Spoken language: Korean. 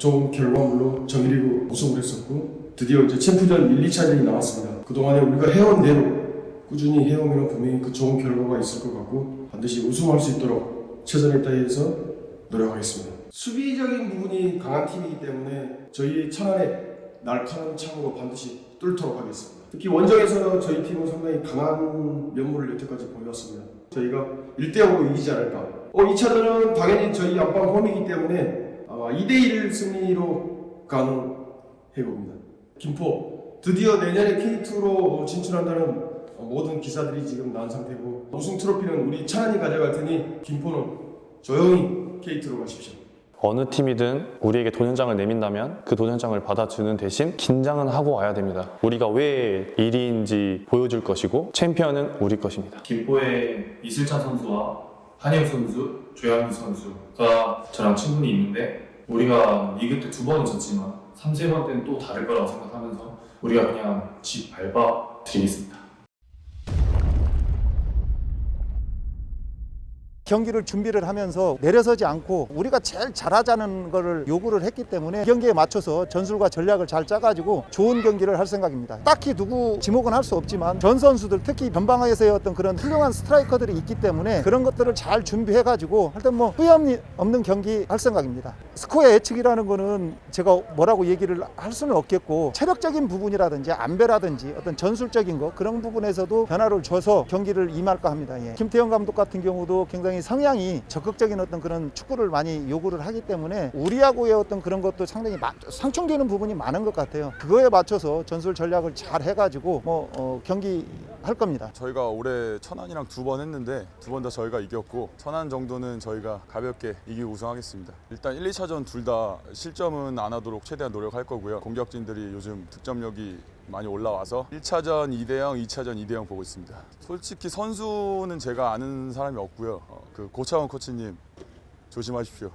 좋은 결과물로 정일리그 우승을 했었고 드디어 이제 챔프전 1, 2차전이 나왔습니다. 그동안에 우리가 해온 대로 꾸준히 해오면 분명히 그 좋은 결과가 있을 것 같고 반드시 우승할 수 있도록 최선을 다해서 노력하겠습니다. 수비적인 부분이 강한 팀이기 때문에 저희 천안에 날카로운 창으로 반드시 뚫도록 하겠습니다. 특히 원정에서 저희 팀은 상당히 강한 면모를 여태까지 보여왔습니다. 저희가 1대5로 이기지 않을까. 어, 2차전은 당연히 저희 앞방 홈이기 때문에 2대1 승리로 가능해 봅니다. 김포 드디어 내년에 K2로 진출한다는 모든 기사들이 지금 나온 상태고 우승 트로피는 우리 천안이 가져갈 테니 김포는 조용히 K2로 가십시오. 어느 팀이든 우리에게 도전장을 내민다면 그 도전장을 받아주는 대신 긴장은 하고 와야 됩니다. 우리가 왜 1위인지 보여줄 것이고 챔피언은 우리 것입니다. 김포의 이슬찬 선수와 한영 선수, 조양규 선수가 저랑 친분이 있는데 우리가 리그 때 두 번은 졌지만 3, 세번 때는 또 다를 거라고 생각하면서 우리가 그냥 집 밟아 드리겠습니다. 경기를 준비를 하면서 내려서지 않고 우리가 제일 잘하자는 거를 요구를 했기 때문에 경기에 맞춰서 전술과 전략을 잘 짜가지고 좋은 경기를 할 생각입니다. 딱히 누구 지목은 할 수 없지만 전 선수들 특히 변방에서의 어떤 그런 훌륭한 스트라이커들이 있기 때문에 그런 것들을 잘 준비해가지고 하여튼 뭐 후회 없는 경기 할 생각입니다. 스코어 예측이라는 거는 제가 뭐라고 얘기를 할 수는 없겠고 체력적인 부분이라든지 안배라든지 어떤 전술적인 거 그런 부분에서도 변화를 줘서 경기를 임할까 합니다. 예. 김태형 감독 같은 경우도 굉장히 성향이 적극적인 어떤 그런 축구를 많이 요구를 하기 때문에 우리하고의 어떤 그런 것도 상당히 마- 상충되는 부분이 많은 것 같아요. 그거에 맞춰서 전술 전략을 잘 해가지고 뭐 어, 경기 할 겁니다. 저희가 올해 천안이랑 두 번 했는데 두 번 다 저희가 이겼고 천안 정도는 저희가 가볍게 이기고 우승하겠습니다. 일단 1, 2차전 둘 다 실점은 안 하도록 최대한 노력할 거고요. 공격진들이 요즘 득점력이 많이 올라와서 1차전 2대 0, 2차전 2대 0 보고 있습니다. 솔직히 선수는 제가 아는 사람이 없고요. 어, 그 고창원 코치님 조심하십시오.